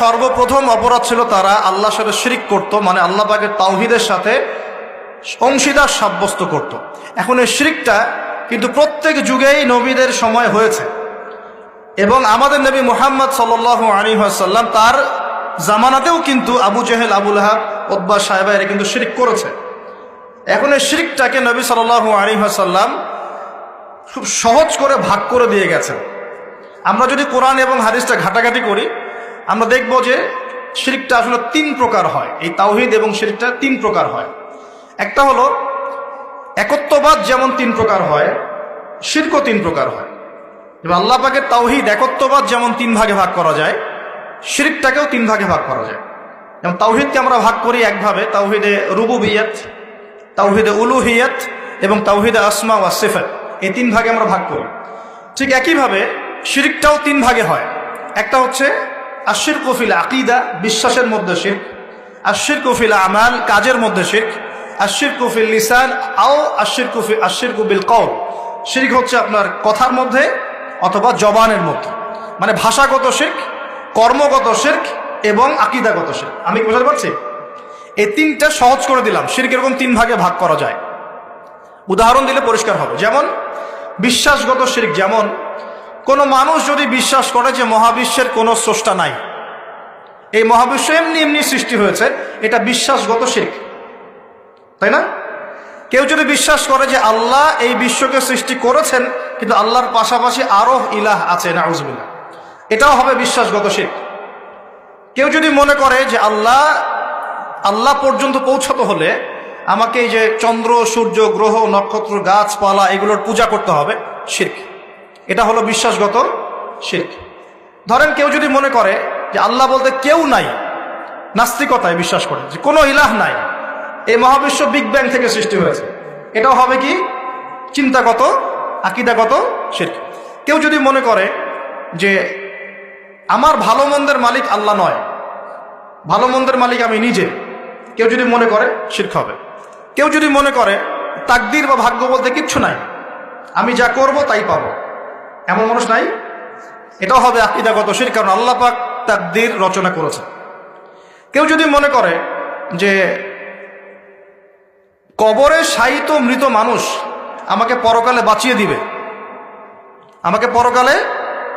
সর্বপ্রথম অপরাধ ছিল তারা আল্লাহ সাথে শিরিক করত মানে আল্লাহ পাকের তাওহিদের সাথে অংশীদার সাব্যস্ত করত। এখন এই শিরিকটা কিন্তু প্রত্যেক যুগেই নবীদের সময় হয়েছে। এবং আমাদের নবী মোহাম্মদ সাল আলী সাল্লাম তার জামানাতেও কিন্তু আবু জেহেল আবুল হাব ওদ্বা সাহেবা এরা কিন্তু শিরিক করেছে। এখন এই শিরিকটাকে নবী সাল আলী সাল্লাম খুব সহজ করে ভাগ করে দিয়ে গেছেন। আমরা যদি কোরআন এবং হাদিসটা ঘাটাঘাটি করি আমরা দেখব যে শিরিকটা আসলে তিন প্রকার হয়। এই তাওহিদ এবং শিরিকটা তিন প্রকার হয়। একটা হলো একত্ববাদ যেমন তিন প্রকার হয়, শিরকও তিন প্রকার হয়। এবং আল্লাহ পাকের তাওহিদ একত্ববাদ যেমন তিন ভাগে ভাগ করা যায়, শিরিকটাকেও তিন ভাগে ভাগ করা যায়। যেমন তাওহিদকে আমরা ভাগ করি একভাবে, তাওহিদে রুবু রুবুবিয়াত, তাওহিদে উলু উলুহিয়াত এবং তাওহিদে আসমা ওয়া সিফাত। এই তিন ভাগে আমরা ভাগ করি। ঠিক একইভাবে শিরিকটাও তিন ভাগে হয়। একটা হচ্ছে আশির কফিল আকিদা বিশ্বাসের মধ্যে শির্ক আশির কফিল আমাল কাজের মধ্যে শির্ক আশির কফিল লিসান আও আশির কফি আশির কবিল কল শির্ক হচ্ছে আপনার কথার মধ্যে অথবা জবানের মধ্যে। মানে ভাষাগত শির্ক, কর্মগত শির্ক এবং আকিদাগত শির্ক। আমি কি বোঝাতে পারছি? এই তিনটা সহজ করে দিলাম। শির্ক এরকম তিন ভাগে ভাগ করা যায়। উদাহরণ দিলে পরিষ্কার হবে। যেমন, বিশ্বাসগত শির্ক যেমন কোনো মানুষ যদি বিশ্বাস করে যে মহাবিশ্বের কোনো স্রষ্টা নাই, এই মহাবিশ্ব এমনি এমনি সৃষ্টি হয়েছে, এটা বিশ্বাসগত শির্ক তাই না? কেউ যদি বিশ্বাস করে যে আল্লাহ এই বিশ্বকে সৃষ্টি করেছেন, কিন্তু আল্লাহর পাশাপাশি আরও ইলাহ আছে নাউজবিল্লা এটাও হবে বিশ্বাসগত শির্ক কেউ যদি মনে করে যে আল্লাহ আল্লাহ পর্যন্ত পৌঁছাতে হলে আমাকে এই যে চন্দ্র, সূর্য, গ্রহ, নক্ষত্র, গাছপালা এগুলোর পূজা করতে হবে, শির্ক। এটা হলো বিশ্বাসগত শির্ক। ধরেন কেউ যদি মনে করে যে আল্লাহ বলতে কেউ নাই, নাস্তিকতায় বিশ্বাস করে, যে কোনো ইলাহ নাই, এই মহাবিশ্ব বিগ ব্যাং থেকে সৃষ্টি হয়েছে। এটাও হবে কি? চিন্তাগত, আকিদাগত শির্ক। কেউ যদি মনে করে যে আমার ভালো মন্দের মালিক আল্লাহ নয়, ভালো মন্দের মালিক আমি নিজে, কেউ যদি মনে করে শির্ক হবে। কেউ যদি মনে করে তাকদির বা ভাগ্য বলতে কিচ্ছু নাই, আমি যা করব তাই পাবো। এমন মানুষ নাই। এটাও হবে আকিদাগত শির, কারণ আল্লাহ পাক তাকদির রচনা করেছে কেউ যদি মনে করে যে কবরে শায়িত মৃত মানুষ আমাকে পরকালে বাঁচিয়ে দিবে, আমাকে পরকালে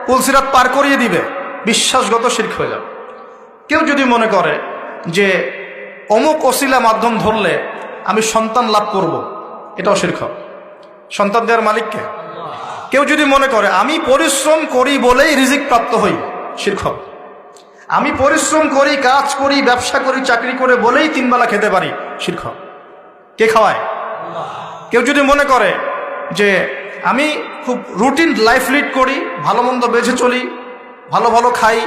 পুলসিরাত পার করিয়ে দিবে, বিশ্বাসগত শির্ক হয়ে যাবে। কেউ যদি মনে করে যে অমুক অশিলা মাধ্যম ধরলে আমি সন্তান লাভ করব। এটাও শির্ক সন্তান দেওয়ার মালিককে? কেউ যদি মনে করে, আমি পরিশ্রম করি বলেই রিজিক প্রাপ্ত হই শির্ক আমি পরিশ্রম করি, কাজ করি, ব্যবসা করি, চাকরি করে বলেই তিনবেলা খেতে পারি শির্ক কে খাওয়ায়? কেউ যদি মনে করে যে, আমি খুব রুটিন লাইফ লিড করি, ভালো মন্দ বেঁচে চলি, ভালো ভালো খাই,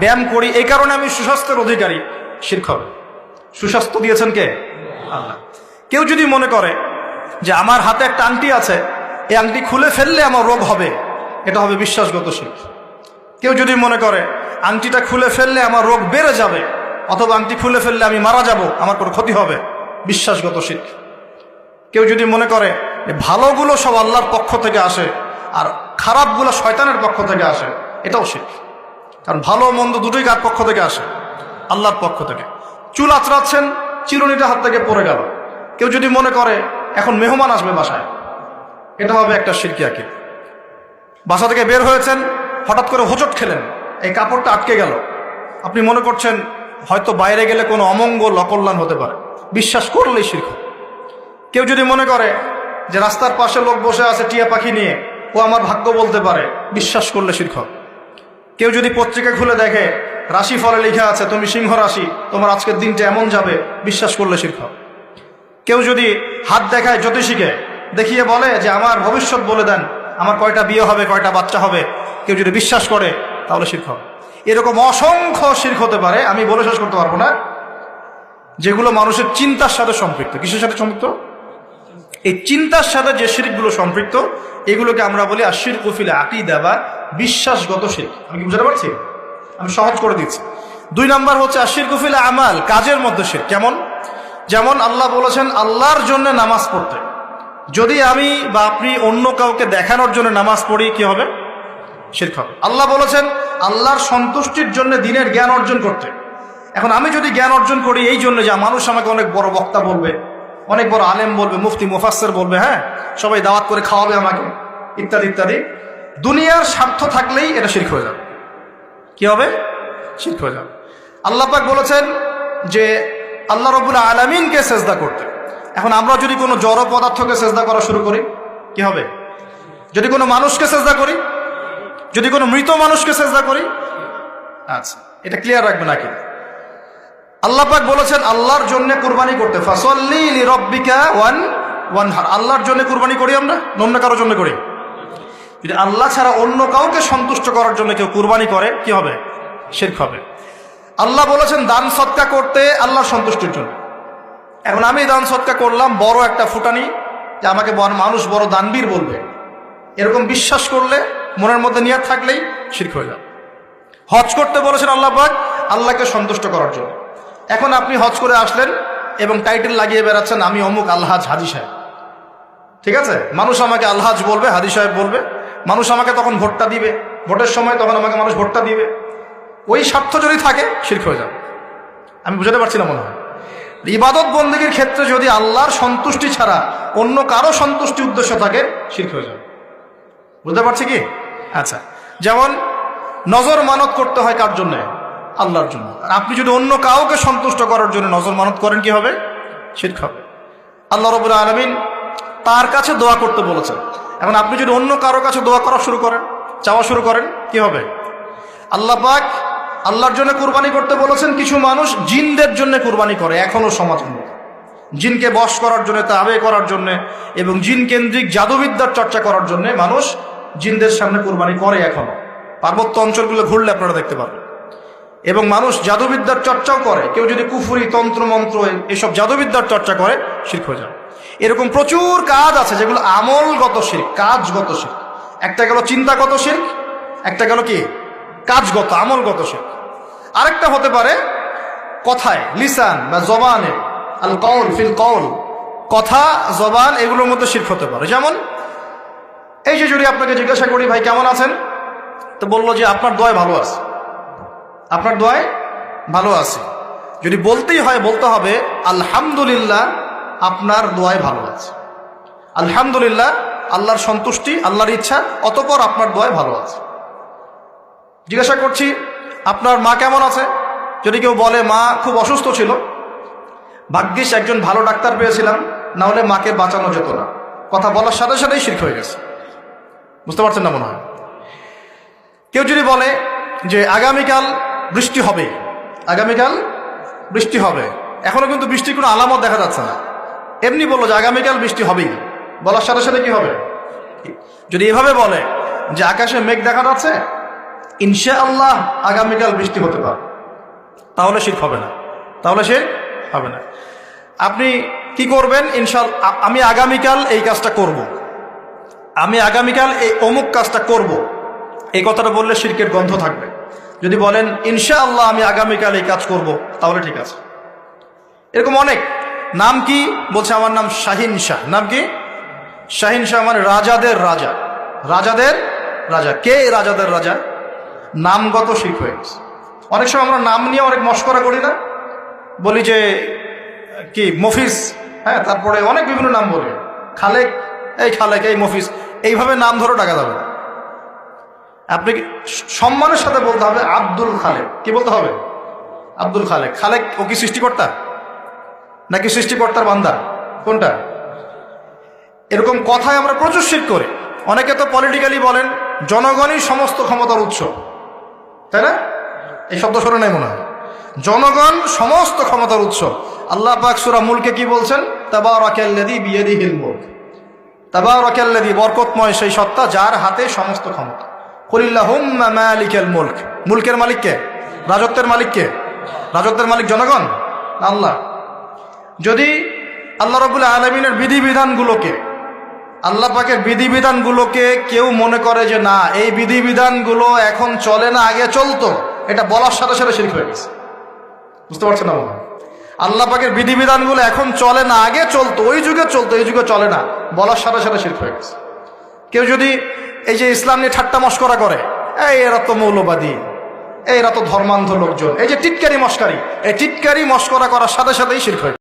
ব্যায়াম করি, এই কারণে আমি সুস্বাস্থ্যের অধিকারী শিক্ষক সুস্বাস্থ্য দিয়েছেন কে? আল্লাহ। কেউ যদি মনে করে যে, আমার হাতে একটা আংটি আছে এই আংটি খুলে ফেললে আমার রোগ হবে। এটা হবে বিশ্বাসগত শিল্প কেউ যদি মনে করে, আংটিটা খুলে ফেললে আমার রোগ বেড়ে যাবে, অথবা আংটি খুলে ফেললে আমি মারা যাব, আমার কোনো ক্ষতি হবে। বিশ্বাসগত শিল্প কেউ যদি মনে করে ভালোগুলো সব আল্লাহর পক্ষ থেকে আসে, আর খারাপগুলো শয়তানের পক্ষ থেকে আসে, এটাও শিল্প কারণ ভালো মন্দ দুটোই কার পক্ষ থেকে আসে? আল্লাহর পক্ষ থেকে। চুল আচড়াচ্ছেন, চিরুনিটা হাত থেকে পড়ে গেল। কেউ যদি মনে করে, এখন মেহমান আসবে বাসায়। এটা হবে একটা শিরকি আকিদ। বাসা থেকে বের হয়েছেন, হঠাৎ করে হোচট খেলেন। এই কাপড়টা আটকে গেল। আপনি মনে করছেন হয়তো বাইরে গেলে কোনো অমঙ্গল, অকল্যাণ হতে পারে। বিশ্বাস করলেই শির্ক কেউ যদি মনে করে যে রাস্তার পাশে লোক বসে আছে টিয়া পাখি নিয়ে, ও আমার ভাগ্য বলতে পারে, বিশ্বাস করলে শির্ক কেউ যদি পত্রিকা খুলে দেখে রাশি ফলে লেখা আছে, তুমি সিংহ রাশি, তোমার আজকের দিনটা এমন যাবে বিশ্বাস করলে শিক্ষক কেউ যদি হাত দেখায় জ্যোতিষীকে দেখিয়ে বলে যে, আমার ভবিষ্যৎ বলে দেন। আমার কয়টা বিয়ে হবে, কয়টা বাচ্চা হবে। কেউ যদি বিশ্বাস করে, তাহলে শিক্ষক এরকম অসংখ্য শির্ক হতে পারে, আমি বলে শেষ করতে পারব না, যেগুলো মানুষের চিন্তার সাথে সম্পৃক্ত। কিসের সাথে সম্পৃক্ত? এই চিন্তার সাথে যে শিরকগুলো সম্পৃক্ত, এগুলোকে আমরা বলি আশির কফিলে আকিদা বা বিশ্বাসগত শির্ক। আমি কি বুঝতে পারছি? আমি সহজ করে দিচ্ছি দুই নাম্বার হচ্ছে আশির কফিলে আমাল, কাজের মধ্যে শির কেমন? যেমন আল্লাহ বলেছেন, আল্লাহর জন্য নামাজ পড়তে। যদি আমি বা আপনি অন্য কাউকে দেখানোর জন্য নামাজ পড়ি, কি হবে? শির্ক হবে। আল্লাহ বলেছেন, আল্লাহর সন্তুষ্টির জন্য দিনের জ্ঞান অর্জন করতে। এখন আমি যদি জ্ঞান অর্জন করি, এই জন্য যে মানুষ আমাকে অনেক বড় বক্তা বলবে, অনেক বড় আলেম বলবে, মুফতি মুফাসের বলবে হ্যাঁ? সবাই দাওয়াত করে খাওয়াবে আমাকে, ইত্যাদি ইত্যাদি। দুনিয়ার স্বার্থ থাকলেই এটা শির্ক হয়ে যাবে। কি হবে? শির্ক হয়ে যাবে। আল্লাহ পাক বলেছেন যে, আল্লাহ রবুল আলমিনকে সেজদা করতে। এখন আমরা যদি কোনো জড় পদার্থকে সেজদা করা শুরু করি, কি হবে? যদি কোনো মানুষকে সেজদা করি, যদি কোনো মৃত মানুষকে সেজদা করি আচ্ছা এটা ক্লিয়ার রাখবে নাকি? আল্লাহ পাক বলেছেন, আল্লাহর জন্য কুরবানি করতে। ফাসল্লি রব্বিকা ওয়ান ওয়ান হার আল্লাহর জন্য কুরবানি করি আমরা? না অন্য কারোর জন্য করি? যদি আল্লাহ ছাড়া অন্য কাউকে সন্তুষ্ট করার জন্য কেউ কুরবানি করে, কি হবে? শিরক হবে। আল্লাহ বলেছেন, দান সৎকা করতে আল্লাহর সন্তুষ্টির জন্য। এখন আমি দান সৎকা করলাম, বড় একটা ফুটানি, যে আমাকে মানুষ বড় দানবীর বলবে। এরকম বিশ্বাস করলে, মনের মধ্যে নিয়ে থাকলেই শিরক হয়ে যাবে। হজ করতে বলেছেন আল্লাহ পাক, আল্লাহকে সন্তুষ্ট করার জন্য। এখন আপনি হজ করে আসলেন এবং টাইটেল লাগিয়ে বেড়াচ্ছেন, আমি অমুক আলহাজ হাজি সাহেব। ঠিক আছে? মানুষ আমাকে আলহাজ বলবে হাদি সাহেব বলবে। মানুষ আমাকে তখন ভোটটা দিবে। ভোটের সময় তখন আমাকে মানুষ ভোটটা দিবে। ওই স্বার্থ যদি থাকে, শির্ক হয়ে যাবে। আমি বুঝাতে পারছি না মনে হয়। ইবাদত বন্দীগীর ক্ষেত্রে যদি আল্লাহর সন্তুষ্টি ছাড়া অন্য কারও সন্তুষ্টি উদ্দেশ্য থাকে, শির্ক হয়ে যাবে। বুঝতে পারছি কি? আচ্ছা যেমন নজর মানত করতে হয় কার জন্য? আল্লাহর জন্য। আর আপনি যদি অন্য কাউকে সন্তুষ্ট করার জন্য নজর মানত করেন, কি হবে? শির্ক হবে। আল্লাহ রবুল আলমিন তার কাছে দোয়া করতে বলেছেন। এখন আপনি যদি অন্য কারও কাছে দোয়া করা শুরু করেন, চাওয়া শুরু করেন, কি হবে? আল্লাহ পাক আল্লাহর জন্য কুরবানি করতে বলেছেন কিছু মানুষ জিনদের জন্য কুরবানি করে এখনও সমাজ জিনকে বশ করার জন্য, তাবে করার জন্য এবং জিন কেন্দ্রিক জাদুবিদ্যার চর্চা করার জন্য মানুষ জিনদের সামনে কুরবানি করে এখনও পার্বত্য অঞ্চলগুলো ঘুরলে আপনারা দেখতে পারবেন এবং মানুষ জাদুবিদ্যার চর্চাও করে, কেউ যদি কুফুরি, তন্ত্র, মন্ত্র এসব জাদুবিদ্যার চর্চা করে, শির্ক হয়ে যাবে। এরকম প্রচুর কাজ আছে যেগুলো আমলগত শির্ক, কাজগত শির্ক। একটা গেল চিন্তাগত শির্ক, একটা গেল কি? কাজগত, আমলগত শির্ক আরেকটা হতে পারে কথায়, লিসান বা জবানে, আল কৌল ফিল কৌল কথা, জবান, এগুলোর মধ্যে শির্ক হতে পারে। যেমন, এই যে যদি আপনাকে জিজ্ঞাসা করি, ভাই, কেমন আছেন? তো বলল যে, আপনার দোয়ায় ভালো আছে। আপনার দোয়ায় ভালো আছে। যদি বলতেই হয়, বলতে হবে, আলহামদুলিল্লাহ, আপনার দোয়ায় ভালো আছে। আলহামদুলিল্লাহ, আল্লাহর সন্তুষ্টি, আল্লাহর ইচ্ছা, অতপর আপনার দোয়ায় ভালো আছে। জিজ্ঞাসা করছি, আপনার মা কেমন আছে? যদি কেউ বলে, মা খুব অসুস্থ ছিল। ভাগ্যিস একজন ভালো ডাক্তার পেয়েছিলাম, না হলে মাকে বাঁচানো যেত না। কথা বলার সাথে সাথেই শির্ক হয়ে গেছে। বুঝতে পারছেন না মনে হয়? কেউ যদি বলে যে, আগামীকাল বৃষ্টি হবে। আগামীকাল বৃষ্টি হবে। এখনও কিন্তু বৃষ্টির কোনো আলামত দেখা যাচ্ছে না। এমনি বলল যে, আগামীকাল বৃষ্টি হবেই। বলার সাথে সাথে কি হবে? যদি এভাবে বলে যে, আকাশে মেঘ দেখা যাচ্ছে ইনশা আল্লাহ আগামীকাল বৃষ্টি হতে পারে। তাহলে শীত হবে না। তাহলে সে হবে না। আপনি কি করবেন? ইনশাল, আমি আগামীকাল এই কাজটা করব। আমি আগামীকাল এই অমুক কাজটা করব। এই কথাটা বললে শিরকের গন্ধ থাকবে। যদি বলেন ইনশা আল্লাহ আমি আগামীকাল এই কাজ করব, তাহলে ঠিক আছে। এরকম অনেক। নাম কি? বলছে আমার নাম শাহিন শাহ। নাম কি? শাহিন শাহ মানে রাজাদের রাজা। রাজাদের রাজা। কে রাজাদের রাজা? নামগত শিখ হয়ে গেছে। অনেক সময় আমরা নাম নিয়ে অনেক মস্করা করি না। বলি যে, কি মফিস হ্যাঁ তারপরে অনেক বিভিন্ন নাম বলি। খালেক, এই খালেক, এই মফিস এইভাবে নাম ধরে ডাকা যাবে আপনি সম্মানের সাথে বলতে হবে আব্দুল খালেক। কি বলতে হবে? আব্দুল খালেক। খালেক, ও কি সৃষ্টিকর্তা? নাকি সৃষ্টিকর্তার বান্দা? কোনটা? এরকম কথায় আমরা প্রচুর শিখ করি। অনেকে তো পলিটিক্যালি বলেন, জনগণই সমস্ত ক্ষমতার উৎস। তাই না? এই শব্দ শোনে নাই মনে হয়। জনগণ সমস্ত ক্ষমতার উৎস। আল্লাহ পাক সুরা মুলকে কি বলছেন? তাবা রকেল্লাদি বিয়েদি হিল মুল্ক। তাবা রকেল্লাদি বরকতময় সেই সত্তা যার হাতে সমস্ত ক্ষমতা। মুলক। মুলকের মালিককে রাজত্বের মালিককে রাজত্বের মালিক জনগণ? আল্লাহ। যদি আল্লাহ রবুল্লাহ আলমিনের বিধিবিধানগুলোকে আল্লাহ পাকের বিধিবিধানগুলোকে কেউ মনে করে যে না, এই বিধিবিধানগুলো এখন চলে না, আগে চলতো। এটা বলার সাথে সাথে শিরক হয়ে গেছে। বুঝতে পারছেন না মনে আল্লাহ পাকের বিধিবিধানগুলো এখন চলে না, আগে চলতো, ওই যুগে চলতো, এই যুগে চলে না, বলার সাথে সাথে শিরক হয়ে গেছে। কেউ যদি এই যে ইসলাম নিয়ে ঠাট্টা মস্করা করে, এই এরা তো মৌলবাদী এরা তো ধর্মান্ধ লোকজন এই যে টিটকারি মস্কারি, এই টিটকারি মস্করা করার সাথে সাথেই শির্ক হয়ে